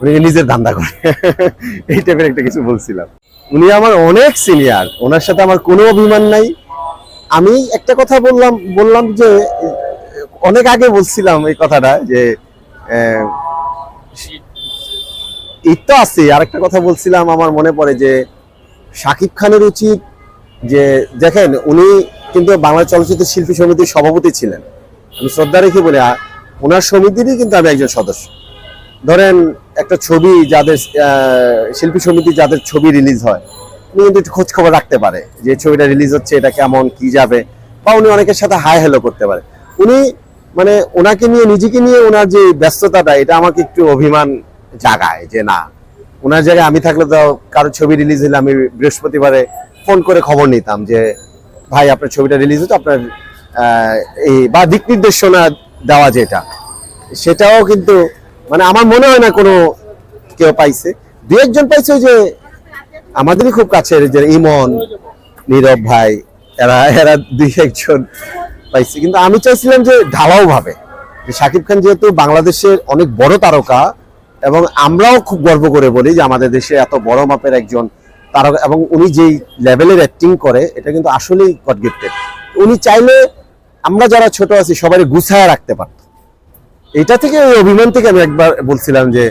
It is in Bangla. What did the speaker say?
উনি নিজের ধান্দা করে। এই টাইপের একটা কিছু বলছিলাম। উনি আমার অনেক সিনিয়র ওনার সাথে আমার কোনো অভিমান নাই। আমি একটা কথা বললাম বললাম যে, অনেক আগে বলছিলাম এই কথাটা যে এই তো আছে। আরেকটা কথা বলছিলাম, আমার মনে পড়ে যে, শাকিব খানের উচিত যে, দেখেন, উনি কিন্তু বাংলা চলচ্চিত্র শিল্পী সমিতির সভাপতি ছিলেন। আমি শ্রদ্ধা রেখে বলে ওনার সমিতিরই কিন্তু আমি একজন সদস্য। ধরেন একটা ছবি যাদের শিল্পী সমিতি যাদের ছবি রিলিজ হয়, উনি কিন্তু একটু খোঁজ খবর রাখতে পারে যে ছবিটা রিলিজ হচ্ছে, এটা কেমন, কি যাবে, বা উনি অনেকের সাথে হাই হ্যালো করতে পারে। উনি মানে ওনাকে নিয়ে, নিজেকে নিয়ে ওনার যে ব্যস্ততাটা, এটা আমাকে একটু অভিমান জাগায় যে না, ওনার জায়গায় আমি থাকলে তো কারও ছবি রিলিজ হলে আমি বৃহস্পতিবারে ফোন করে খবর নিতাম যে, ভাই, আপনার ছবিটা রিলিজ হতো আপনার এই, বা দিক নির্দেশনা দেওয়া যেটা। সেটাও কিন্তু মানে আমার মনে হয় না কোনো কেউ পাইছে। দু একজন পাইছে যে আমাদেরই খুব কাছের, যে ইমন, নীরব ভাই, এরা এরা দুই একজন পাইছে। কিন্তু আমি চাইছিলাম যে ঢালাও ভাবে। যে শাকিব খান যেহেতু বাংলাদেশের অনেক বড় তারকা এবং আমরাও খুব গর্ব করে বলি যে আমাদের দেশে এত বড় মাপের একজন তারকা এবং উনি যেই লেভেলের অ্যাক্টিং করে, এটা কিন্তু আসলেই গড গিফটেড উনি চাইলে আমরা যারা ছোট আছি সবাই গুছায় রাখতে পারত এটা থেকে ওই অভিমান থেকে আমি একবার বলছিলাম যে